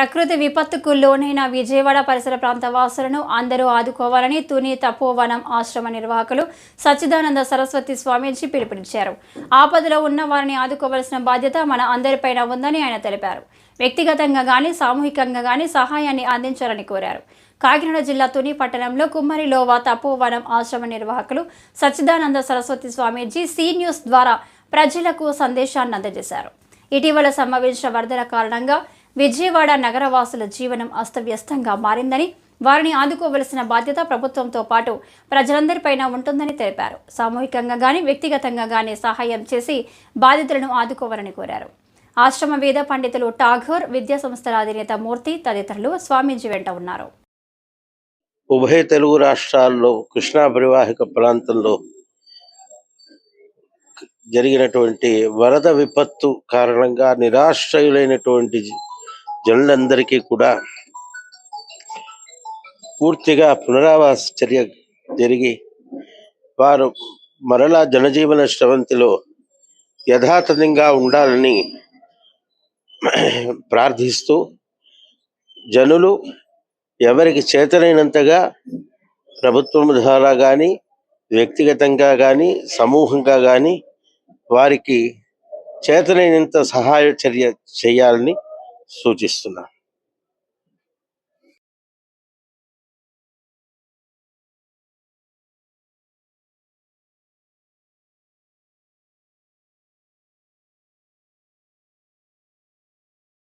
ప్రకృతి విపత్తుకు లోనైన విజయవాడ పరిసర ప్రాంత వాసులను అందరూ ఆదుకోవాలని తుని తపోవనం ఆశ్రమ నిర్వాహకులు సచ్చిదానంద సరస్వతి స్వామీజీ పిలుపునిచ్చారు. ఆపదలో ఉన్న వారిని ఆదుకోవలసిన బాధ్యత మన అందరిపైన ఉందని ఆయన తెలిపారు. వ్యక్తిగతంగా కానీ సామూహికంగా కానీ సహాయాన్ని అందించాలని కోరారు. కాకినాడ జిల్లా తుని పట్టణంలో కుమ్మరిలోవా తపోవనం ఆశ్రమ నిర్వాహకులు సచ్చిదానంద సరస్వతి స్వామీజీ సీ న్యూస్ ద్వారా ప్రజలకు సందేశాన్ని అందజేశారు. ఇటీవల సంభవించిన వరదల కారణంగా విజయవాడ నగరవాసుల జీవనం అస్తవ్యస్తంగా మారిందని వారిని ఆదుకోవలసిన బాధ్యత ప్రభుత్వంతో పాటు ప్రజలందరిపైన ఉంటుందని తెలిపారు. సామూహికంగా గాని వ్యక్తిగతంగా గాని సహాయం చేసి బాధితులను ఆదుకోవాలని కోరారు. ఆశ్రమ వేద పండితులు ఠాగూర్ విద్యా సంస్థల అధినేత మూర్తి తదితరులు స్వామీజీ వెంట ఉన్నారు. ఉభయ తెలుగు రాష్ట్రాల్లో కృష్ణా పరివాహిక ప్రాంతంలో జరిగినటువంటి వరద విపత్తు కారణంగా నిరాశ్రయులైనటువంటి జనులందరికీ కూడా పూర్తిగా పునరావాస చర్య జరిగి వారు మరలా జనజీవన స్రవంతిలో యథాతథంగా ఉండాలని ప్రార్థిస్తూ జనులు ఎవరికి చేతనైనంతగా ప్రభుత్వం ద్వారా కానీ వ్యక్తిగతంగా కానీ సమూహంగా కానీ వారికి చేతనైనంత సహాయ చర్య చేయాలని 设计师呢？